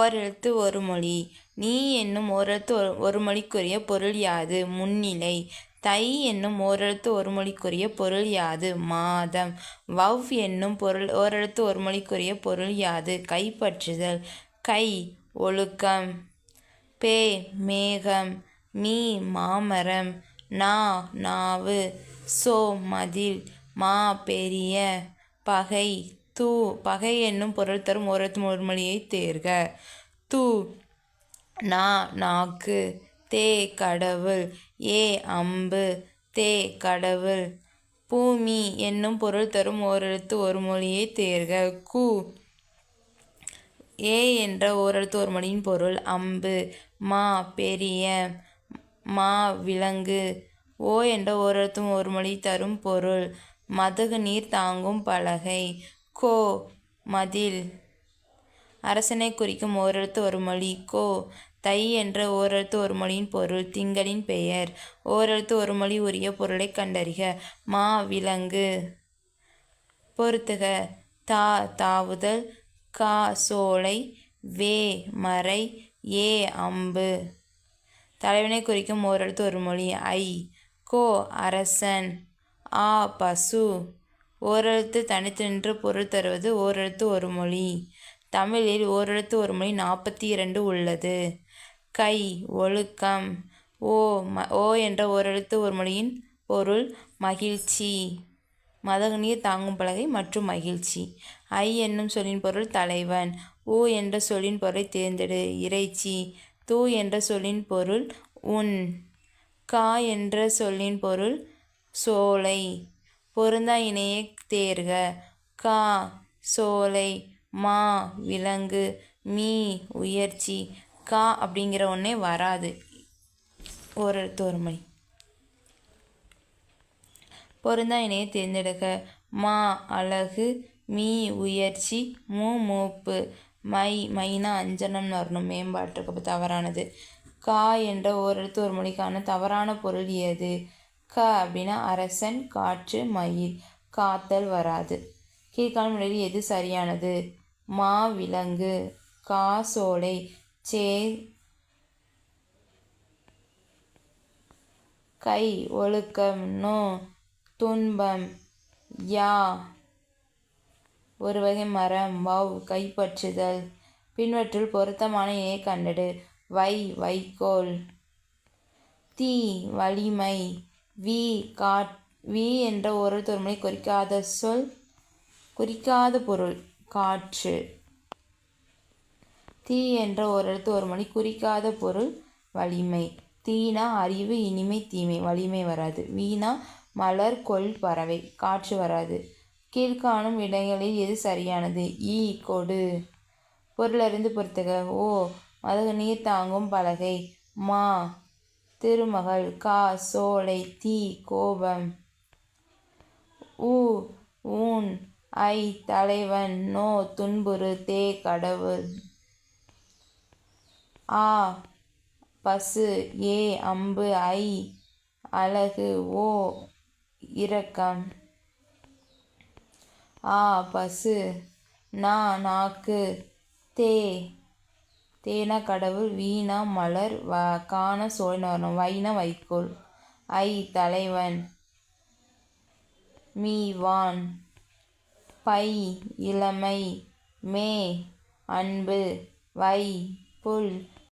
ஓரெழுத்து ஒரு மொழி நீ என்னும் ஓரெழுத்து ஒரு மொழிக்குரிய பொருள் யாது? முன்னிலை. தை என்னும் ஓரெழுத்து ஒரு மொழிக்குரிய பொருள் யாது? மாதம். வவ் என்னும் பொருள் ஓரெழுத்து ஒரு மொழிக்குரிய பொருள் யாது? கைப்பற்றுதல். கை ஒழுக்கம். பே மேகம். மீ மாமரம். நா நாவு. சோ மதில். மா பெரிய. பகை தூ பகை என்னும் பொருள் தரும் ஓரெழுத்து ஒரு மொழியை தேர்க. து நா நாக்கு தே கடவுள் ஏ அம்பு தே கடவுள். பூமி என்னும் பொருள் தரும் ஓரெழுத்து ஒரு மொழியை தேர்க. கு ஏ என்ற ஓரெழுத்து ஒரு மொழியின் பொருள் அம்பு மா பெரிய மா விலங்கு. ஓ என்ற ஓரெழுத்தும் ஒரு மொழி தரும் பொருள் மதகு நீர் தாங்கும் பலகை. கோ மதில். அரசனை குறிக்கும் ஓரெழுத்து ஒரு மொழி. கோ தை என்ற ஓரெழுத்து ஒரு மொழியின் பொருள். திங்களின் பெயர். ஓரெழுத்து ஒரு மொழி உரிய பொருளைக் கண்டறிக. மா விலங்கு. பொருத்துக. தா தாவுதல். கா சோலை. வே மறை. ஏ அம்பு. தலைவனை குறிக்கும் ஓரெழுத்து ஒரு மொழி. ஐ. கோ அரசன். ஆ பசு. ஓரெழுத்து தனித்து நின்று பொருள் தருவது ஓரெழுத்து ஒரு மொழி. தமிழில் ஓரெழுத்து ஒரு மொழி நாற்பத்தி இரண்டு உள்ளது. கை ஒழுக்கம் ஓ ம ஓ என்ற ஓரெழுத்து ஒரு மொழியின் பொருள் மகிழ்ச்சி. மதகனியை தாங்கும் பலகை மற்றும் மகிழ்ச்சி. ஐ என்னும் சொல்லின் பொருள் தலைவன். ஊ என்ற சொல்லின் பொருளை தேர்ந்தெடு. இறைச்சி. தூ என்ற சொல்லின் பொருள் உன். கா என்ற சொல்லின் பொருள் சோலை. பொருந்தா இணையை தேர்க கா சோலை மா விலங்கு மீ உயர்ச்சி. கா அப்படிங்கிற ஒன்றே வராது. ஒரு ஒரு மொழி பொருந்தா இணையை தேர்ந்தெடுக்க மா அழகு மீ உயர்ச்சி மூ மூப்பு. மை மைனா அஞ்சனம்னு வரணும். மேம்பாட்டுக்கு அப்போ தவறானது. கா என்ற ஓரெழுத்து ஒரு மொழிக்கான தவறான பொருள் எது? க அப்படின்னா அரசன் காற்று மயில் காத்தல் வராது. கீழ்காணும் நிலையில் எது சரியானது? மா விலங்கு கா சோலை சே கை ஒழுக்கம் நோ துன்பம் யா ஒரு வகை மரம் வவ் கைப்பற்றுதல். பின்வற்றுள் பொருத்தமான இணையை கண்டடு. வை வைக்கோல். தீ வலிமை. வி காட் வி என்ற ஒரு தொன்மை குறிக்காத சொல் குறிக்காத பொருள் காற்று. தீ என்ற ஓரெழுத்து ஒரு மணி குறிக்காத பொருள் வலிமை. தீனா அறிவு இனிமை தீமை. வலிமை வராது. வீணா மலர் கொள் பறவை. காற்று வராது. கீழ்காணும் இடங்களில் எது சரியானது? ஈ கொடு. பொருளறிந்து பொறுத்துக. ஓ மதகு நீர் தாங்கும் பலகை. மா திருமகள் கா சோலை தீ கோபம். உ ஊன் ஐ தலைவன் நோ துன்புறு தே கடவுள். ஆ பசு ஏ அம்பு ஐ அழகு ஓ இரக்கம். ஆ பசு நா நாக்கு தே தேன கடவுள் வீணா மலர் வ காண சோழன் வரணும். வைனா வைக்கோல். ஐ தலைவன். Me van. பை இளமை. மே அன்பு. வை புல்.